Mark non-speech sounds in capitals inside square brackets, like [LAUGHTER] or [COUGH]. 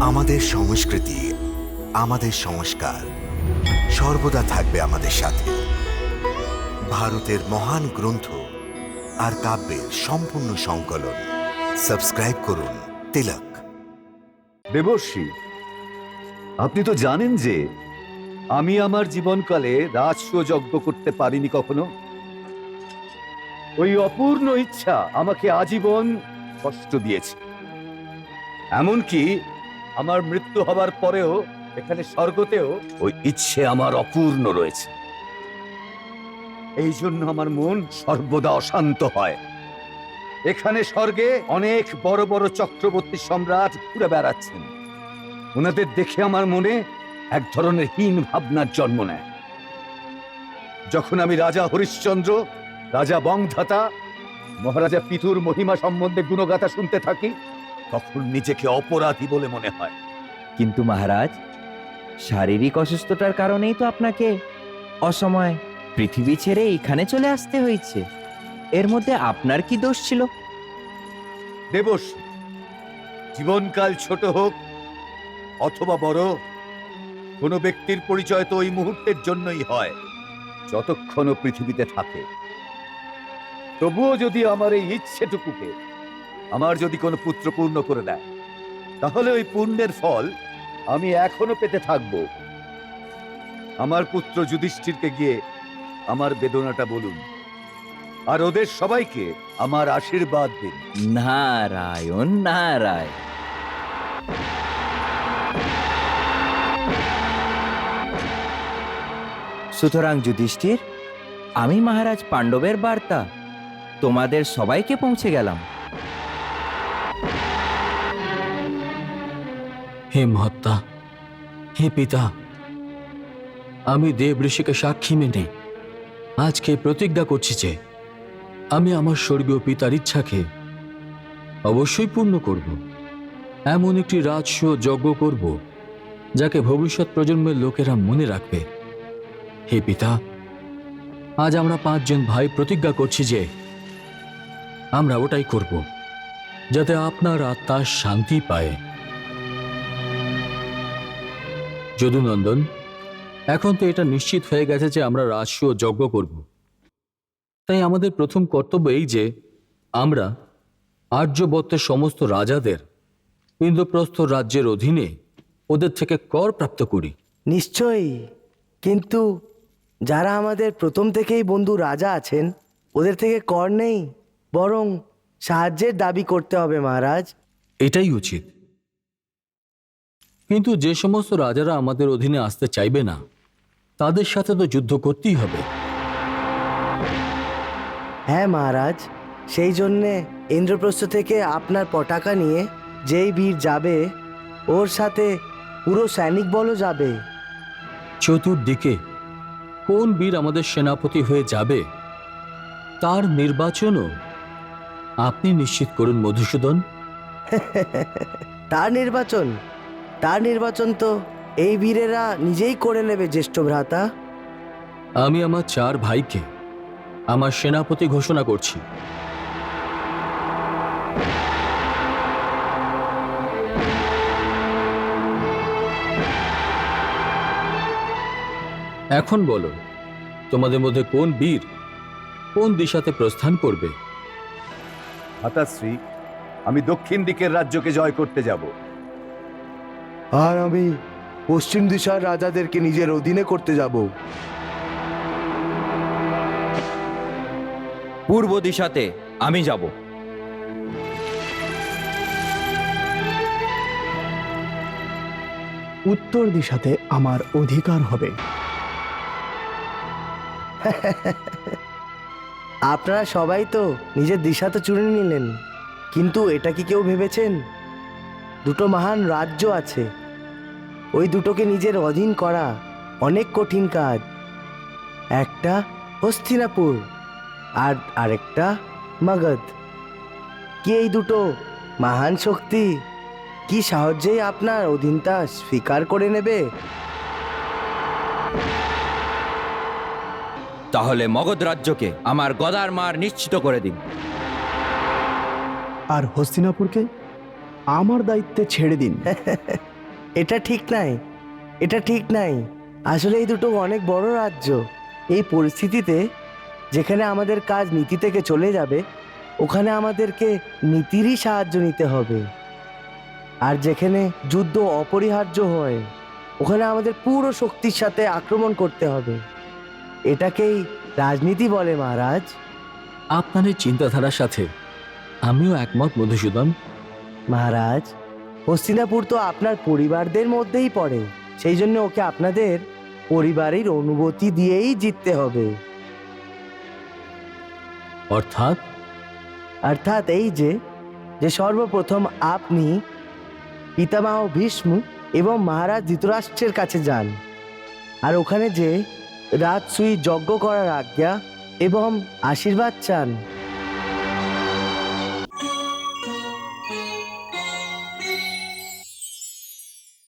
আমাদের সংস্কৃতি, আমাদের সংস্কার সর্বদা থাকবে আমাদের সাথে। ভারতের মহান গ্রন্থ আর কাব্যের সম্পূর্ণ সংকলন। সাবস্ক্রাইব করুন তিলক। দেবর্ষী, আপনি তো জানেন যে আমি আমার জীবনকালে রাজস্ব যজ্ঞ করতে পারিনি কখনো। ওই অপূর্ণ ইচ্ছা আমাকে আজীবন কষ্ট দিয়েছে। এমনকি আমার মৃত্যু হবার পরেও, এখানে স্বর্গতেও ওই ইচ্ছে আমার অপূর্ণ রয়েছে। এই জন্য আমার মন সর্বদা অশান্ত হয়। এখানে স্বর্গে অনেক বড় বড় চক্রবর্তী সম্রাট ঘুরে বেড়াচ্ছেন। ওনাদের দেখে আমার মনে এক ধরনের হীন ভাবনার জন্ম নেয়। যখন আমি রাজা হরিশ্চন্দ্র, রাজা বংধাতা, মহারাজা পিতুর মহিমা সম্বন্ধে গুণগাথা শুনতে থাকি তখন নিজেকে অপরাধী বলে মনে হয়। কিন্তু মহারাজ শারীরিক অসুস্থতার কারণেই তো আপনাকে অসময় পৃথিবী ছেড়ে এখানে চলে আসতে হয়েছে। এর মধ্যে আপনার কি দোষ ছিল? দেবস জীবনকাল ছোট হোক অথবা বড় কোনো ব্যক্তির পরিচয় তো ওই মুহূর্তের জন্যই হয় যতক্ষণ পৃথিবীতে থাকে। তবুও যদি আমার এই ইচ্ছেটুকুকে আমার যদি কোনো পুত্র পূর্ণ করে দেয়, তাহলে ওই পুণ্যের ফল আমি এখনও পেতে থাকব। আমার পুত্র যুধিষ্ঠিরকে গিয়ে আমার বেদনাটা বলুন, আর ওদের সবাইকে আমার আশীর্বাদ দিন। নারায়ণ নারায়ণ। সুতরাং যুধিষ্ঠির, আমি মহারাজ পাণ্ডবের বার্তা, তোমাদের সবাইকে পৌঁছে গেলাম। হে মহাত্মা হে পিতা, আমি দেব ঋষিকে সাক্ষী মেনে আজকে প্রতিজ্ঞা করছি যে আমি আমার স্বর্গীয় পিতার ইচ্ছাকে অবশ্যই পূর্ণ করব। এমন একটি রাজস্ব যজ্ঞ করব যাকে ভবিষ্যৎ প্রজন্মের লোকেরা মনে রাখবে। হে পিতা, আজ আমরা পাঁচজন ভাই প্রতিজ্ঞা করছি যে আমরা ওটাই করব, যাতে আপনার আত্মা শান্তি পায়। যদুনন্দন এখন তো এটা নিশ্চিত হয়ে গেছে যে আমরা রাজস্ব যজ্ঞ করব। তাই আমাদের প্রথম কর্তব্য এই যে আমরা আর্যবত্তের সমস্ত রাজাদের ইন্দ্রপ্রস্থ রাজ্যের অধীনে ওদের থেকে কর প্রাপ্ত করি। নিশ্চয়ই কিন্তু যারা আমাদের প্রথম থেকেই বন্ধু রাজা আছেন ওদের থেকে কর নেই বরং সাহায্যের দাবি করতে হবে মহারাজ। এটাই উচিত। কিন্তু যে সমস্ত রাজারা আমাদের অধীনে আসতে চাইবে না তাদের সাথে তো যুদ্ধ করতেই হবে। হ্যাঁ মহারাজ সেই জন্যে ইন্দ্রপ্রস্থ থেকে আপনার পতাকা নিয়ে যেই বীর যাবে ওর সাথে পুরো সৈনিক বলও যাবে। চতুর্দিকে কোন বীর আমাদের সেনাপতি হয়ে যাবে তার নির্বাচনও আপনি নিশ্চিত করুন মধুসূদন। তার নির্বাচন? তার নির্বাচন তো এই বীরেরা নিজেই করে নেবে জ্যেষ্ঠ ভ্রাতা। আমি আমার চার ভাইকে আমার সেনাপতি ঘোষণা করছি। এখন বলো তোমাদের মধ্যে কোন বীর কোন দিশাতে প্রস্থান করবে? মাতাশ্রী আমি দক্ষিণ দিকের রাজ্যকে জয় করতে যাব। আর আমি পশ্চিম দিশার রাজাদেরকে নিজের অধীনে করতে যাব। পূর্ব দিশাতে আমি যাব। উত্তর দিশাতে আমার অধিকার হবে। [LAUGHS] আপনারা সবাই তো নিজের দিশা তো চুরে নিলেন কিন্তু এটা কি কেউ ভেবেছেন? দুটো মহান রাজ্য আছে। ওই দুটোকে নিজের অধীন করা অনেক কঠিন কাজ। একটা হস্তিনাপুর আর আরেকটা মগধ। কি এই দুটো? মহান শক্তি। কি সাহায্যেই আপনার অধীনতা স্বীকার করে নেবে? তাহলে মগধ রাজ্যকে আমার গদার মার নিশ্চিত করে দিন। আর হস্তিনাপুরকে আমার দায়িত্বে ছেড়ে দিন। [LAUGHS] এটা ঠিক নাই এটা ঠিক নাই। আসলে এই দুটো অনেক বড় রাজ্য। এই পরিস্থিতিতে যেখানে আমাদের কাজ নীতি থেকে চলে যাবে ওখানে আমাদেরকে নীতিরই সাহায্য নিতে হবে। আর যেখানে যুদ্ধ অপরিহার্য হয় ওখানে আমাদের পুরো শক্তির সাথে আক্রমণ করতে হবে। এটাকেই রাজনীতি বলে মহারাজ। আপনার এই চিন্তাধারার সাথে আমিও একমত মধুসূদন মহারাজ হস্তিনাপুর তো আপনার পরিবারদের মধ্যেই পড়ে। সেই জন্য ওকে আপনাদের পরিবারের অনুভূতি দিয়েই জিততে হবে। অর্থাৎ? অর্থাৎ এই যে যে সর্বপ্রথম আপনি পিতামহ ভীষ্ম এবং মহারাজ ধৃতরাষ্ট্রের কাছে যান। আর ওখানে যে রাজসুই যজ্ঞ করার আজ্ঞা এবং আশীর্বাদ চান।